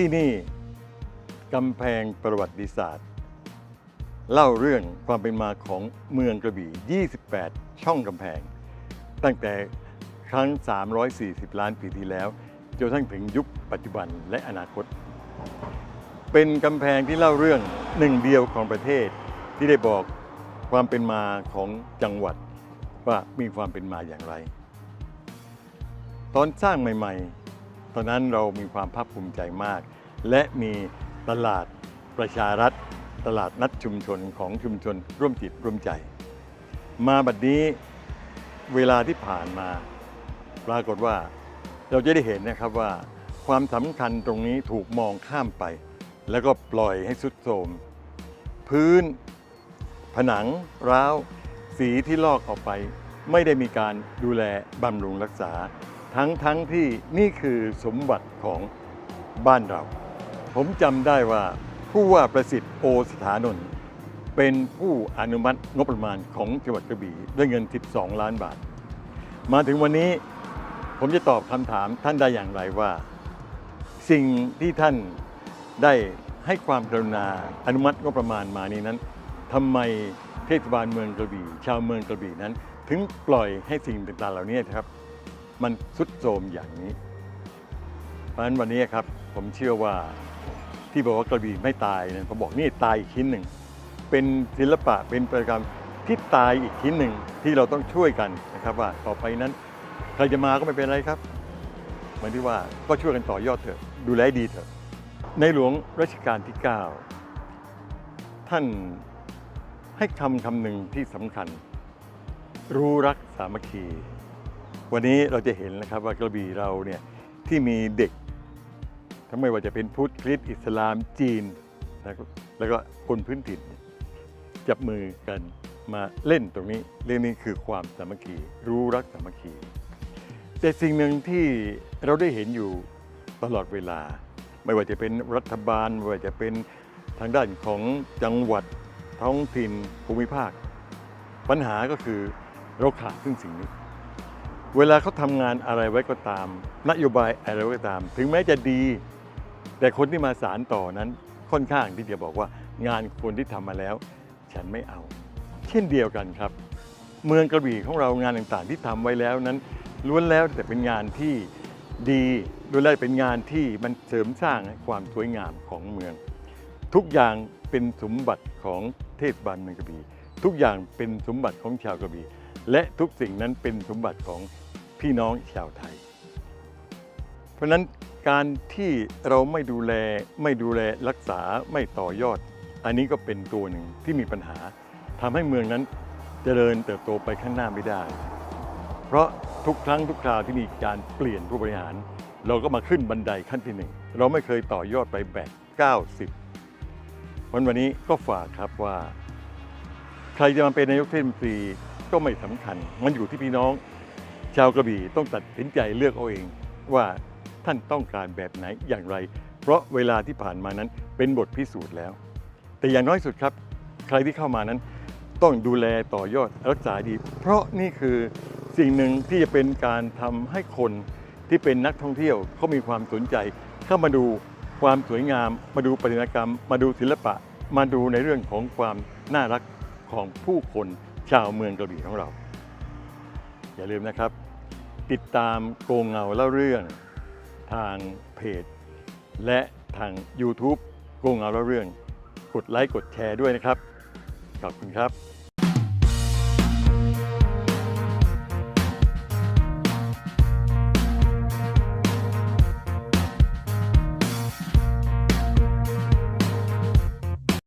ที่นี่กำแพงประวัติศาสตร์ เล่าเรื่องความเป็นมาของเมืองกระบี่ 28 ช่องกำแพง ตั้งแต่ครั้ง 340 ล้านปีที่แล้วจนทั่งถึงยุคปัจจุบันและอนาคต เป็นกำแพงที่เล่าเรื่องหนึ่งเดียวของประเทศ ที่ได้บอกความเป็นมาของจังหวัดว่ามีความเป็นมาอย่างไร ตอนสร้างใหม่ ๆ ตอนนั้นเรามีความภาคภูมิใจมาก และมีตลาดประชารัฐ ตลาดนัดชุมชนของชุมชนร่วมจิตร่วมใจ มาบัดนี้เวลาที่ผ่านมา ปรากฏว่าเราจะได้เห็นนะครับว่า ความสำคัญตรงนี้ถูกมองข้ามไป แล้วก็ปล่อยให้สุดโทรมพื้น ผนัง ร้าว สีที่ลอกออกไป ไม่ได้มีการดูแลบำรุงรักษา ทั้งทั้งที่นี่คือสมบัติของบ้านเรา ผมจำได้ว่าผู้ว่าประสิทธิ์โอสถานนท์เป็นผู้อนุมัติงบประมาณของจังหวัดกระบี่ด้วยเงิน 12 ล้านบาท มาถึงวันนี้ผมจะตอบคำถามท่านได้อย่างไรว่า สิ่งที่ท่านได้ให้ความกรุณาอนุมัติงบประมาณมานี้นั้นทำไมเทศบาลเมืองกระบี่ ชาวเมืองกระบี่นั้น ถึงปล่อยให้สิ่งต่างๆเหล่านี้ครับ มันสุดโทรมอย่างนี้ เพราะฉะนั้นวันนี้ครับผมเชื่อว่าที่บอกว่ากระบี่ไม่ตายเนั้นผมบอกนี่ตายอีกชิ้นหนึ่ง เป็นศิลปะเป็นประกรรมที่ตายอีกชิ้นหนึ่งที่เราต้องช่วยกันนะครับว่าต่อไปนั้นใครจะมาก็ไม่เป็นไรครับเหมายที่ว่าก็ช่วยกันต่อยอดเถอะ ดูแลดีเถอะ ในหลวงรัชกาลที่ 9 ท่านให้คำคำหนึ่งที่สำคัญ รู้รักสามัคคี วันนี้เราจะเห็นนะครับว่ากระบี่เราเนี่ยที่มีเด็ก ทั้งไม่ว่าจะเป็นพุทธคริสต์อิสลามจีน แล้วก็คนพื้นถิ่นจับมือกันมาเล่นตรงนี้เรื่องนี้คือความสามัคคีรู้รักสามัคคีแต่สิ่งหนึ่งที่เราได้เห็นอยู่ตลอดเวลา ไม่ว่าจะเป็นรัฐบาลไม่ว่าจะเป็นทางด้านของจังหวัดท้องถิ่นภูมิภาค ปัญหาก็คือเราขาดซึ่งสิ่งนี้ เวลาเขาทำงานอะไรไว้ก็ตาม นโยบายอะไรไว้ก็ตาม ถึงแม้จะดี แต่คนที่มาสารต่อนั้นค่อนข้างที่จะบอกว่างานคนที่ทำมาแล้ว ฉันไม่เอา เช่นเดียวกันครับ เมืองกระบี่ของเรางานต่างๆ ที่ทำไว้แล้วนั้นล้วนแล้วแต่เป็นงานที่ดีล้วนแล้วเป็นงานที่มันเสริมสร้างความสวยงามของเมือง ทุกอย่างเป็นสมบัติของเทศบาลเมืองกระบี่ทุกอย่างเป็นสมบัติของชาวกระบี่ และทุกสิ่งนั้นเป็นสมบัติของพี่น้องชาวไทย เพราะนั้นการที่เราไม่ดูแลไม่ดูแลรักษาไม่ต่อยอด อันนี้ก็เป็นตัวหนึ่งที่มีปัญหาทำให้เมืองนั้นเจริญเติบโตไปข้างหน้าไม่ได้ เพราะทุกครั้งทุกคราวที่มีการเปลี่ยนผู้บริหาร เราก็มาขึ้นบันไดขั้นที่หนึ่งเราไม่เคยต่อยอดไปแบบ 90 วันวันนี้ก็ฝากครับว่า ใครจะมาเป็นนายกเทศมนตรี ก็ไม่สำคัญ มันอยู่ที่พี่น้อง ชาวกระบี่ต้องตัดสินใจเลือกเอาเอง ว่าท่านต้องการแบบไหนอย่างไร เพราะเวลาที่ผ่านมานั้นเป็นบทพิสูจน์แล้ว แต่อย่างน้อยสุดครับ ใครที่เข้ามานั้น ต้องดูแลต่อยอดรักษาดี เพราะนี่คือสิ่งหนึ่งที่จะเป็นการทำให้คนที่เป็นนักท่องเที่ยวเขามีความสนใจ เข้ามาดูความสวยงาม มาดูปฏิมากรรม มาดูศิลปะ มาดูในเรื่องของความน่ารักของผู้คน ชาวเมืองกระบี่ของเรา อย่าลืมนะครับ ติดตามโกงเงาเล่าเรื่องทางเพจ และทาง YouTube โกงเงาเล่าเรื่อง กดไลค์กดแชร์ด้วยนะครับ ขอบคุณครับ